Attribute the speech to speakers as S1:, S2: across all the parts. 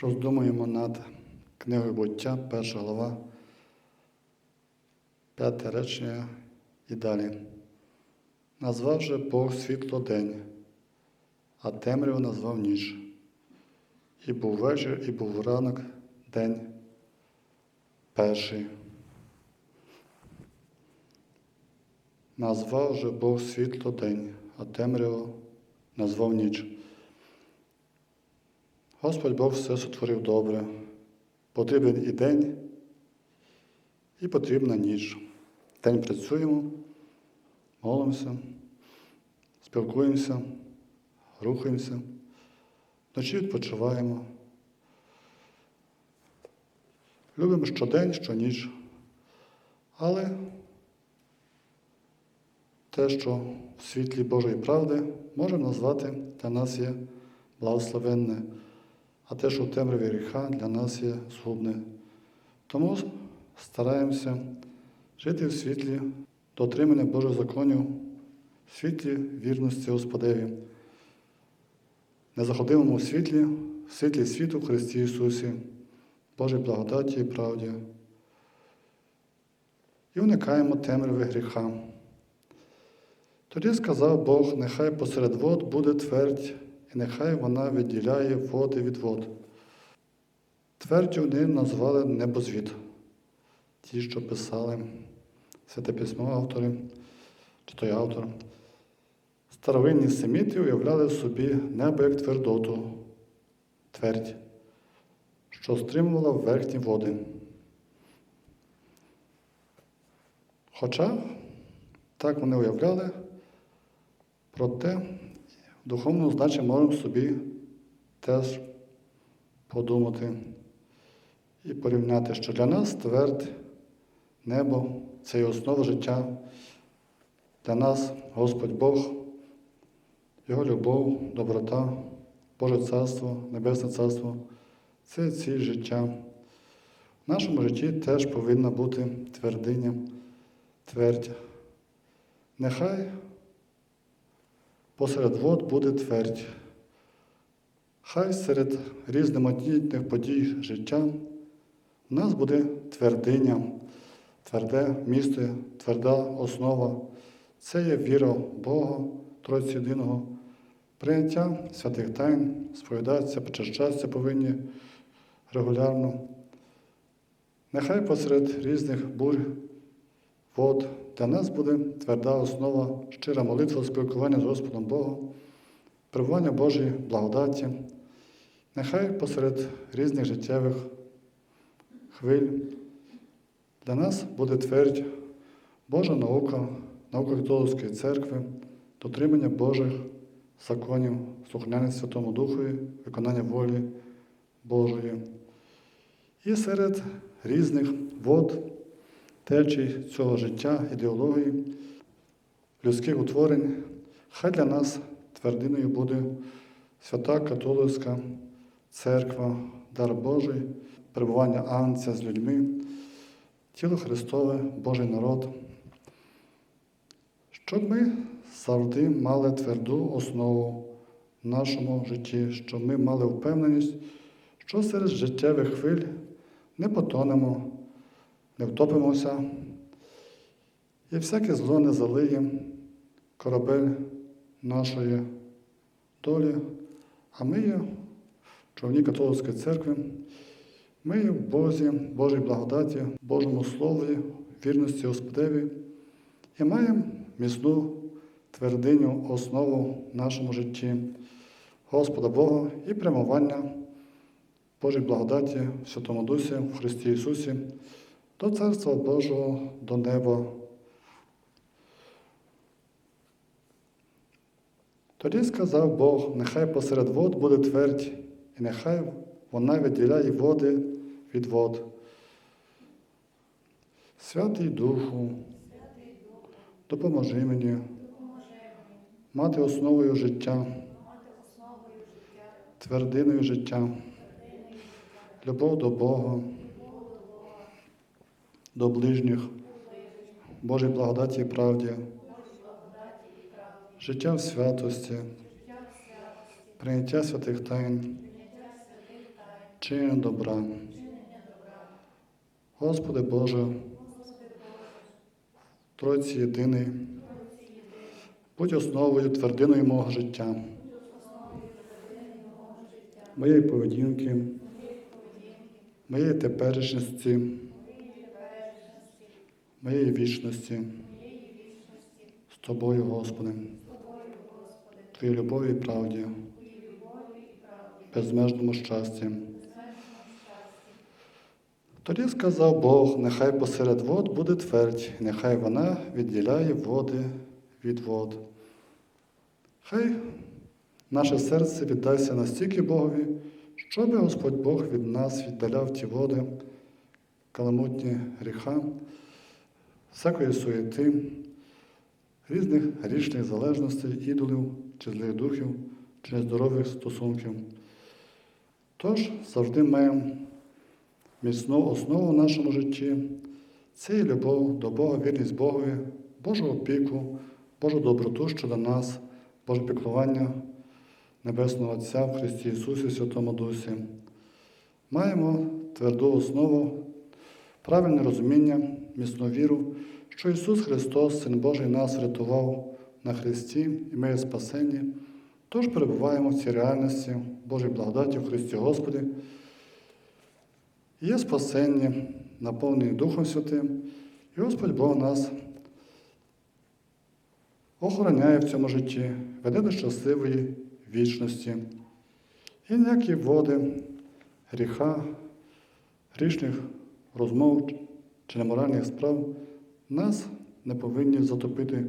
S1: Роздумуємо над книгою буття, перша глава, п'яте речення і далі. Назвав же Бог світло день, а темряву назвав ніч. І був вечір, і був ранок, день перший. Назвав же Бог світло день, а темряву назвав ніч. Господь Бог все сотворив добре. Потрібен і день, і потрібна ніч. День працюємо, молимося, спілкуємося, рухаємося, вночі відпочиваємо. Любимо щодень, щоніч. Але те, що в світлі Божої правди можемо назвати для нас є благословенне, а те, що в темряві гріха, для нас є згубне. Тому стараємося жити в світлі дотримання Божих законів, в світлі вірності Господеві. Не заходимо у світлі, в світлі світу в Христі Ісусі, Божій благодаті і правді. І уникаємо темряви гріха. Тоді сказав Бог, нехай посеред вод буде твердь, і нехай вона відділяє води від вод. Твердю вони назвали небозвід. Ті, що писали Святе Письмо автори, чи той автор. Старовинні семіти уявляли собі небо як твердоту, твердь, що стримувала верхні води. Хоча так вони уявляли, проте в духовному можемо собі теж подумати і порівняти, що для нас твердь небо це є основа життя. Для нас Господь Бог, Його любов, доброта, Боже Царство, Небесне Царство це ціль життя. В нашому житті теж повинна бути твердиня, твердь. Нехай посеред вод буде твердь. Хай серед різноманітних подій життя у нас буде твердиня, тверде місце, тверда основа. Це є віра в Бога, Тройці Єдиного, прийняття святих тайн, сповідатися, почащатися повинні регулярно. Нехай посеред різних бурь, вод для нас буде тверда основа, щира молитва, спілкування з Господом Богом, перебування Божої благодаті. Нехай посеред різних життєвих хвиль для нас буде твердь Божа наука, наука католицької церкви, дотримання Божих законів, слухняне Святому Духові, виконання волі Божої. І серед різних вод, течій цього життя, ідеології, людських утворень, хай для нас твердиною буде свята католицька церква, дар Божий, перебування Анця з людьми, тіло Христове, Божий народ, щоб ми завжди мали тверду основу в нашому житті, щоб ми мали впевненість, що серед життєвих хвиль не потонемо, не втопимося, і всяке зло не залиє корабель нашої долі, а ми є в човні католицької церкви, ми є в Бозі, Божій благодаті, Божому Слові, вірності Господеві. І маємо міцну твердиню, основу в нашому житті Господа Бога і прямування Божій благодаті в Святому Дусі, в Христі Ісусі, до Царства Божого, до неба. Тоді сказав Бог, нехай посеред вод буде твердь, і нехай вона відділяє води від вод. Святий Духу, допоможи мені мати основою життя, твердиною життя, любов до Бога, до ближніх, Божій благодаті і правді, життя в святості, прийняття святих тайн, вчинення добра. Господи Боже, Тройці єдиний, будь основою твердиною мого життя, моєї поведінки, моєї теперішності, моєї вічності. З Тобою, Господи, Твоїй любові і правді, безмежному щасті. Тоді сказав Бог, нехай посеред вод буде твердь, нехай вона відділяє води від вод. Хай наше серце віддасться настільки Богові, щоби Господь Бог від нас віддаляв ті води, каламутні гріха, всякої суєти, різних грішних залежностей, ідолів чи злих духів, чи нездорових стосунків. Тож завжди маємо міцну основу в нашому житті це є любов до Бога, вірність Богові, Божу опіку, Божу доброту щодо нас, Боже піклування Небесного Отця в Христі Ісусі Святому Дусі. Маємо тверду основу, правильне розуміння, міцну віру, що Ісус Христос, Син Божий, нас врятував на Христі і ми є спасені. Тож перебуваємо в цій реальності Божій благодаті в Христі Господі. Є спасення, наповнені Духом Святим, і Господь Бог нас охороняє в цьому житті, веде до щасливої вічності. І ніякі води, гріха, грішних розмов чи неморальних справ нас не повинні затопити.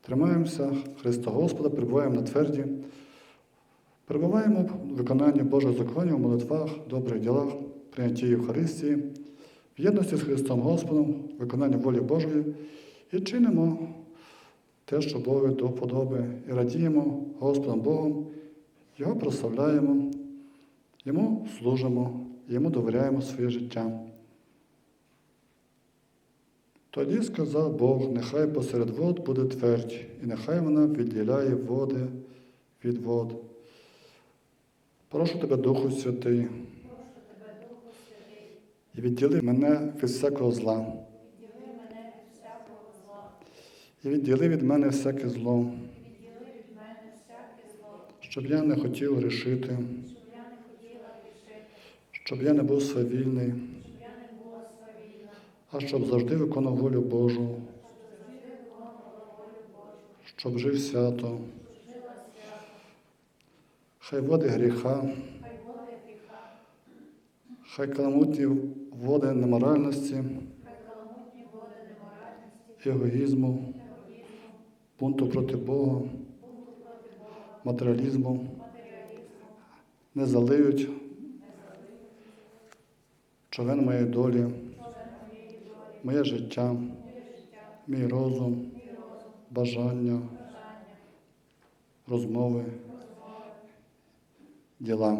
S1: Тримаємося Христа Господа, перебуваємо на тверді, перебуваємо в виконанні Божих законів, в молитвах, добрих ділах, прийнятті Євхаристії, в єдності з Христом Господом, виконанні волі Божої і чинимо те, що Богові до вподоби, і радіємо Господом Богом, Його прославляємо, Йому служимо, Йому довіряємо своє життя. Тоді сказав Бог, нехай посеред вод буде твердь, і нехай вона відділяє води від вод. Прошу тебе, Духу Святий, і відділи мене від всякого зла. І відділи від мене всяке зло, щоб я не хотів грішити, щоб я не був свавільний, а щоб завжди виконав волю Божу, щоб жив свято. Хай води гріха, хай каламутні води неморальності, егоїзму, бунту проти Бога, матеріалізму не залиють човен моєї долі, моє життя, мій розум, бажання, розмови, діла.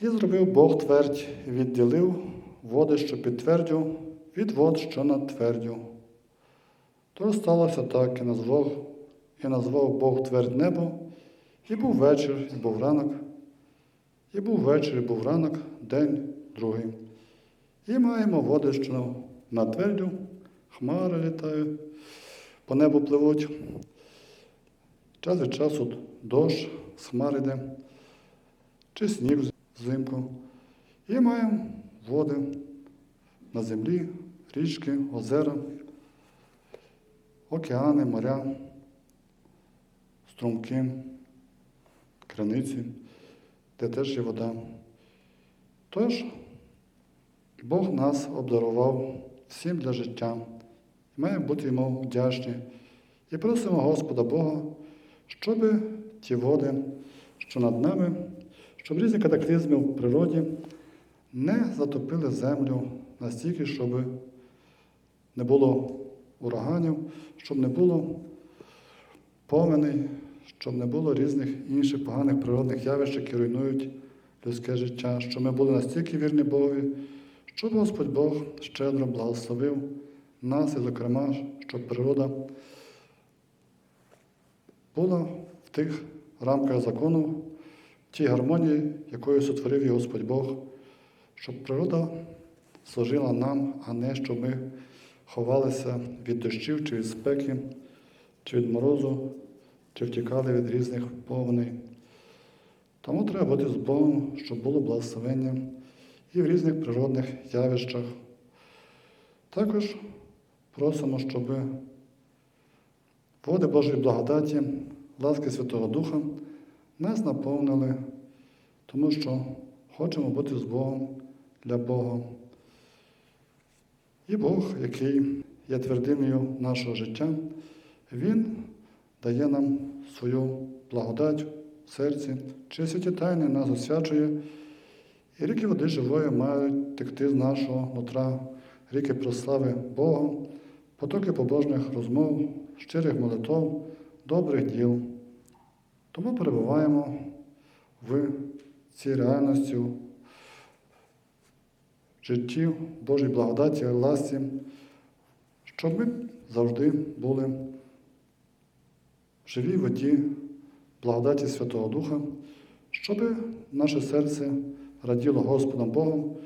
S1: І зробив Бог твердь і відділив води, що під твердю, від вод, що над твердю. То сталося так, і назвав, і назвав Бог твердь небо, і був вечір, і був ранок, і був вечір, і був ранок, день другий. І маємо води, що над твердю, хмари літають, по небу пливуть. Час від часу дощ, хмар йде, чи сніг взимку. І маємо води на землі, річки, озера, океани, моря, струмки, криниці, де теж є вода. Тож Бог нас обдарував всім для життя. Маємо бути йому вдячні. І просимо Господа Бога, щоб ті води, що над нами, щоб різні катаклізми в природі не затопили землю настільки, щоб не було ураганів, щоб не було поменей, щоб не було різних інших поганих природних явищ, які руйнують людське життя, щоб ми були настільки вірні Богові, щоб Господь Бог щедро благословив нас і, зокрема, щоб природа була в тих рамках закону, тій гармонії, якою сотворив її Господь Бог, щоб природа служила нам, а не щоб ми ховалися від дощів чи від спеки, чи від морозу, чи втікали від різних повней. Тому треба бути з Богом, щоб було благословення і в різних природних явищах. Також просимо, щоб води Божої благодаті, ласки Святого Духа нас наповнили, тому що хочемо бути з Богом для Бога. І Бог, який є твердиною нашого життя, Він дає нам свою благодать в серці, чи святі тайни нас освячує, і ріки води живої мають текти з нашого нутра, ріки прослави Бога, потоки побожних розмов, щирих молитов, добрих діл. Тому перебуваємо в цій реальності, в житті Божій благодаті і ласті, щоб ми завжди були в живій воді благодаті Святого Духа, щоб наше серце раділо Господом Богом,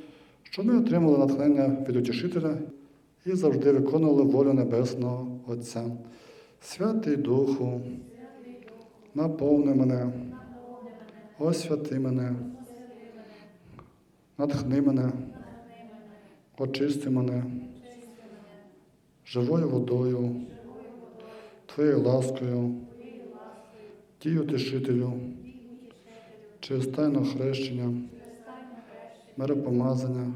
S1: щоб ми отримали натхнення від Утішителя і завжди виконували волю Небесного Отця. Святий Духу, наповни мене, освяти мене, натхни мене, очисти мене. Живою водою, Твоєю ласкою, дію тишителю, через тайне хрещення, миропомазання,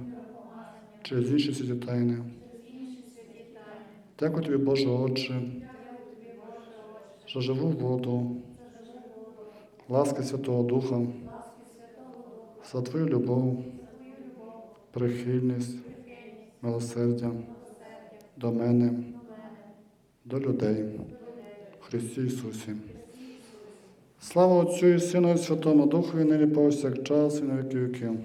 S1: через інші святі тайни. Дякую тобі, Боже Отче, за живу воду, ласки Святого Духа, за Твою любов, прихильність, милосердя до мене, до людей, Христі Ісусі. Слава Отцю і Сину і Святому Духу, і нині повсякчас, і на віки віків.